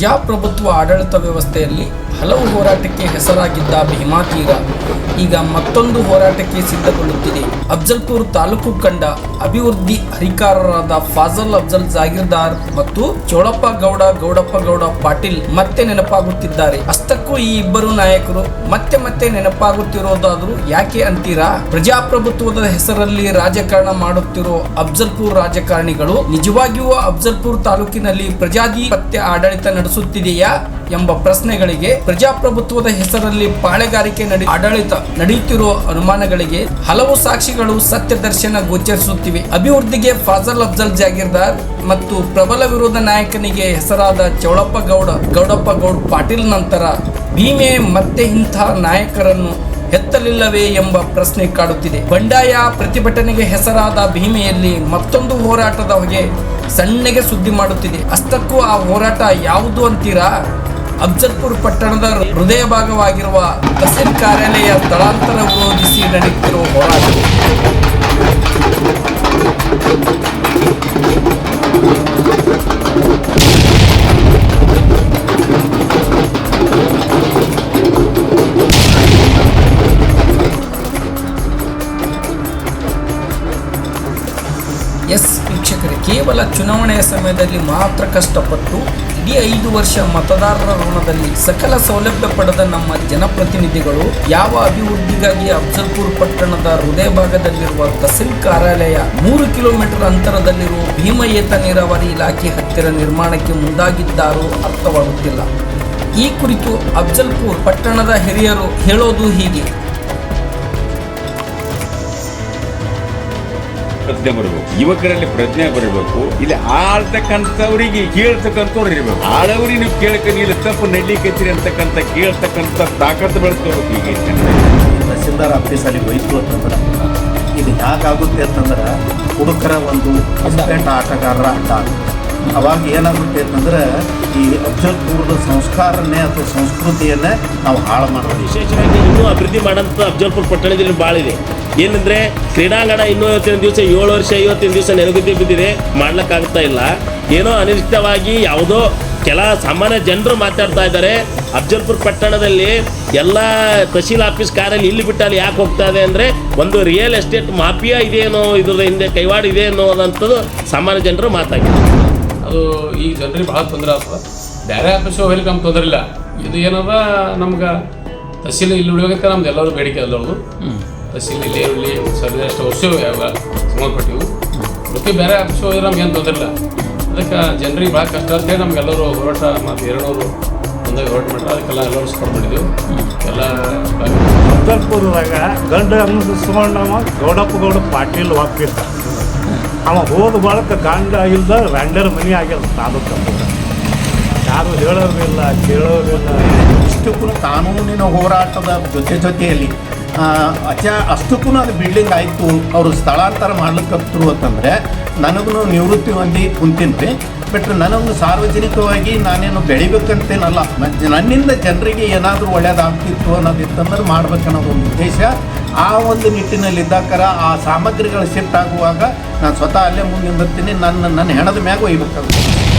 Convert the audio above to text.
ಪ್ರಜಾಪ್ರಭುತ್ವ ಆಡಳಿತ ವ್ಯವಸ್ಥೆಯಲ್ಲಿ ಹಲವು ಹೋರಾಟಕ್ಕೆ ಹೆಸರಾಗಿದ್ದ ಭೀಮಾ ತೀರ ಈಗ ಮತ್ತೊಂದು ಹೋರಾಟಕ್ಕೆ ಸಿದ್ಧಗೊಳ್ಳುತ್ತಿದೆ. ಅಫ್ಜಲ್ಪುರ್ ತಾಲೂಕು ಕಂಡ ಅಭಿವೃದ್ಧಿ ಅಧಿಕಾರರಾದ ಫಾಜಲ್ ಅಫ್ಜಲ್ ಜಾಗೀರ್ದಾರ್ ಮತ್ತು ಚೋಳಪ್ಪ ಗೌಡ, ಗೌಡಪ್ಪ ಗೌಡ ಪಾಟೀಲ್ ಮತ್ತೆ ನೆನಪಾಗುತ್ತಿದ್ದಾರೆ. ಅಷ್ಟಕ್ಕೂ ಈ ಇಬ್ಬರು ನಾಯಕರು ಮತ್ತೆ ಮತ್ತೆ ನೆನಪಾಗುತ್ತಿರೋದಾದ್ರೂ ಯಾಕೆ ಅಂತೀರಾ? ಪ್ರಜಾಪ್ರಭುತ್ವದ ಹೆಸರಲ್ಲಿ ರಾಜಕಾರಣ ಮಾಡುತ್ತಿರೋ ಅಫ್ಜಲ್ಪುರ್ ರಾಜಕಾರಣಿಗಳು ನಿಜವಾಗಿಯೂ ಅಫ್ಜಲ್ಪುರ್ ತಾಲೂಕಿನಲ್ಲಿ ಪ್ರಜಾಧಿಪತ್ಯ ಆಡಳಿತ ನಡೆಸುತ್ತಿದೆಯಾ ಎಂಬ ಪ್ರಶ್ನೆಗಳಿಗೆ ಪ್ರಜಾಪ್ರಭುತ್ವದ ಹೆಸರಲ್ಲಿ ಪಾಳೆಗಾರಿಕೆ ನಡೆ, ಆಡಳಿತ ನಡೆಯುತ್ತಿರುವ ಅನುಮಾನಗಳಿಗೆ ಹಲವು ಸಾಕ್ಷಿಗಳು ಸತ್ಯ ದರ್ಶನ ಗೋಚರಿಸುತ್ತಿವೆ. ಅಭಿವೃದ್ಧಿಗೆ ಫಾಜಲ್ ಅಫ್ಜಲ್ ಜಾಗೀರ್ದಾರ್ ಮತ್ತು ಪ್ರಬಲ ವಿರೋಧ ನಾಯಕನಿಗೆ ಹೆಸರಾದ ಚೌಳಪ್ಪ ಗೌಡ, ಗೌಡಪ್ಪ ಗೌಡ್ ಪಾಟೀಲ್ ನಂತರ ಭೀಮೆ ಮತ್ತೆ ಇಂಥ ನಾಯಕರನ್ನು ಎತ್ತಲಿಲ್ಲವೇ ಎಂಬ ಪ್ರಶ್ನೆ ಕಾಡುತ್ತಿದೆ. ಬಂಡಾಯ ಪ್ರತಿಭಟನೆಗೆ ಹೆಸರಾದ ಭೀಮೆಯಲ್ಲಿ ಮತ್ತೊಂದು ಹೋರಾಟದ ಹೊಗೆ ಸಣ್ಣಗೆ ಸುದ್ದಿ ಮಾಡುತ್ತಿದೆ. ಅಷ್ಟಕ್ಕೂ ಆ ಹೋರಾಟ ಯಾವುದು ಅಂತೀರಾ? ಅಫ್ಜಲ್ಪುರ್ ಪಟ್ಟಣದ ಹೃದಯ ಭಾಗವಾಗಿರುವ ತಹಸೀಲ್ ಕಾರ್ಯಾಲಯ ಸ್ಥಳಾಂತರ ವಿರೋಧಿಸಿ ನಡೆಯುತ್ತಿರುವ ಹೋರಾಟ. ಎಸ್ ವೀಕ್ಷಕರೇ ಕೇವಲ ಚುನಾವಣೆಯ ಸಮಯದಲ್ಲಿ ಮಾತ್ರ ಕಷ್ಟಪಟ್ಟು ಇಡೀ ಐದು ವರ್ಷ ಮತದಾರರ ಋಣದಲ್ಲಿ ಸಕಲ ಸೌಲಭ್ಯ ಪಡೆದ ನಮ್ಮ ಜನಪ್ರತಿನಿಧಿಗಳು, ಯಾವ ಅಭಿವೃದ್ಧಿಗಾಗಿ ಅಫ್ಜಲ್ಪುರ್ ಪಟ್ಟಣದ ಹೃದಯ ಭಾಗದಲ್ಲಿರುವ ತಹಸೀಲ್ ಕಾರ್ಯಾಲಯ ಮೂರು ಕಿಲೋಮೀಟರ್ ಅಂತರದಲ್ಲಿರುವ ಭೀಮಯೇತ ನೀರಾವರಿ ಇಲಾಖೆ ಹತ್ತಿರ ನಿರ್ಮಾಣಕ್ಕೆ ಮುಂದಾಗಿದ್ದಾರೋ ಅರ್ಥವಾಗುತ್ತಿಲ್ಲ. ಈ ಕುರಿತು ಅಫ್ಜಲ್ಪುರ್ ಪಟ್ಟಣದ ಹಿರಿಯರು ಹೇಳೋದು ಹೀಗೆ. ಪ್ರಜ್ಞೆ ಬರಬೇಕು. ಯುವಕರಲ್ಲಿ ಪ್ರಜ್ಞೆ ಬರಬೇಕು. ಇಲ್ಲಿ ಆಳ್ತಕ್ಕಂಥವ್ರಿಗೆ ಕೇಳ್ತಕ್ಕಂಥವ್ರು ಇರಬೇಕು. ಆಳವ್ರಿಗೆ ನೀವು ಕೇಳಕ ನೀವು ತಪ್ಪು ನಡ್ಲಿಕ್ಕತ್ತೀರಿ ಅಂತಕ್ಕಂಥ ಕೇಳ್ತಕ್ಕಂಥ ತಾಕತ್ತು ಬೆಳೆಸ್ಕೋಬೇಕು ಈಗ ತಹಸೀಲ್ದಾರ್ ಆಫೀಸಲ್ಲಿ ಹೋಯ್ತು ಅಂತಂದ್ರೆ ಇದು ಹೇಗಾಗುತ್ತೆ ಅಂತಂದ್ರೆ ಹುಡುಕರ ಒಂದು ಆಟಗಾರರ ಆಟ ಆಗುತ್ತೆ. ಅವಾಗ ಏನಾಗುತ್ತೆ ಅಂತಂದ್ರೆ ಈ ಅಫ್ಜಲ್ಪುರದ ಸಂಸ್ಕಾರನೇ ಅಥವಾ ಸಂಸ್ಕೃತಿಯನ್ನೇ ನಾವು ಹಾಳು ಮಾಡೋದು. ವಿಶೇಷವಾಗಿ ಇನ್ನೂ ಅಭಿವೃದ್ಧಿ ಮಾಡಂತ ಅಫ್ಜಲ್ಪುರ್ ಪಟ್ಟಣದಲ್ಲಿ ಭಾಳ ಇದೆ. ಏನಂದ್ರೆ ಕ್ರೀಡಾಂಗಣ ಇನ್ನೂ ಇವತ್ತಿನ ದಿವಸ, ಏಳು ವರ್ಷ ಐವತ್ತಿನ ದಿವಸ ನೆನಗುದ್ದಿ ಬಿದ್ದಿದೆ. ಮಾಡ್ಲಿಕ್ಕಾಗ್ತಾ ಇಲ್ಲ. ಏನೋ ಅನಿಶ್ಚಿತವಾಗಿ ಯಾವುದೋ ಕೆಲ ಸಾಮಾನ್ಯ ಜನರು ಮಾತಾಡ್ತಾ ಇದ್ದಾರೆ. ಅಫ್ಜಲ್ಪುರ್ ಪಟ್ಟಣದಲ್ಲಿ ಎಲ್ಲ ತಹಸೀಲ್ ಆಫೀಸ್ ಕಾರಲ್ಲಿ ಇಲ್ಲಿ ಬಿಟ್ಟಲ್ಲಿ ಯಾಕೆ ಹೋಗ್ತಾ ಇದೆ ಅಂದರೆ ಒಂದು ರಿಯಲ್ ಎಸ್ಟೇಟ್ ಮಾಫಿಯಾ ಇದೇನೋ ಇದ್ರ ಹಿಂದೆ ಕೈವಾಡ ಇದೆ ಅನ್ನೋದಂಥದ್ದು ಸಾಮಾನ್ಯ ಜನರು ಮಾತಾಡಿದ್ದಾರೆ. ಅದು ಈ ಜನರಿಗೆ ಭಾಳ ತೊಂದರೆ ಆಗ್ತದೆ. ಬೇರೆ ಆಫೀಸ್ ಹೋಗ್ಲಿಕ್ಕೆ ನಮ್ಗೆ ತೊಂದರೆ ಇಲ್ಲ. ಇದು ಏನದ ನಮ್ಗೆ ತಹಸೀಲ್ ಇಲ್ಲಿ ಉಳಿಯೋದಕ್ಕೆ ನಮ್ದು ಎಲ್ಲರೂ ಬೇಡಿಕೆ ಎಲ್ಲರದು ತಹಸೀಲ್ ಇಲ್ಲಿ ಇಲ್ಲಿ ಸರ್ವೆ ಅಷ್ಟು ವರ್ಷ ಸಂಬಂಧಪಟ್ಟಿವು. ಅದಕ್ಕೆ ಬೇರೆ ಆಫೀಸ್ ಹೋದ್ರೆ ನಮ್ಗೆ ಏನು ತೊಂದರೆ ಇಲ್ಲ. ಅದಕ್ಕೆ ಜನರಿಗೆ ಭಾಳ ಕಷ್ಟ ಅಂತ ಹೇಳಿ ನಮ್ಗೆಲ್ಲರೂ ಹೋರಾಟ ಮತ್ತು ಎರಡೂರು ಒಂದೇ ಹೋರಾಟ ಮಾಡ್ರೆ ಅದಕ್ಕೆಲ್ಲ ಎಲ್ಲರೂ ಸಪೋರ್ಟ್ ಮಾಡಿದೆವು. ಎಲ್ಲ ಅಫ್ಜಲ್ಪುರದಾಗ ಗಂಡ ಅನ್ನಿಸ್ಕೊಂಡವ ಗೌಡಪ್ಪ ಗೌಡ ಪಾಟೀಲ್ ವಾಕ್ತಿದ್ದ ಅವ ಹೋದ ಬಳಕ ಗಂಡ ಇಲ್ದ ರಂಡರ್ ಮನೆ ಆಗ್ಯದ ತಾಲೂಕು ಯಾರು ಹೇಳೋರಿಲ್ಲ ಕೇಳೋರಿಲ್ಲ ಇಷ್ಟಕ್ಕೂ ಕಾನೂನಿನ ಹೋರಾಟದ ಜೊತೆ ಜೊತೆಯಲ್ಲಿ ಅಚ ಅಷ್ಟಕ್ಕೂ ಅದು ಬಿಲ್ಡಿಂಗ್ ಆಯಿತು, ಅವರು ಸ್ಥಳಾಂತರ ಮಾಡ್ಲಿಕ್ಕತ್ರು ಅಂತಂದರೆ ನನಗೂ ನಿವೃತ್ತಿ ಹೊಂದಿ ಕುಂತೀನಿ ರೀ ಬಟ್ ನನಗೂ ಸಾರ್ವಜನಿಕವಾಗಿ ನಾನೇನು ಬೆಳಿಬೇಕಂತೇನಲ್ಲ. ನನ್ನಿಂದ ಜನರಿಗೆ ಏನಾದರೂ ಒಳ್ಳೇದಾಗ್ತಿತ್ತು ಅನ್ನೋದಿತ್ತಂದ್ರೆ ಮಾಡ್ಬೇಕನ್ನೋದು ಒಂದು ಉದ್ದೇಶ. ಆ ಒಂದು ನಿಟ್ಟಿನಲ್ಲಿ ಇದ್ದಾಕರ ಆ ಸಾಮಗ್ರಿಗಳು ಶಿಫ್ಟ್ ಆಗುವಾಗ ನಾನು ಸ್ವತಃ ಅಲ್ಲೇ ಮುಂದೆ ಬರ್ತೀನಿ. ನನ್ನ ನನ್ನ ಹೆಣದ ಮ್ಯಾಗ ಒಯ್ಬೇಕಾಗುತ್ತೆ.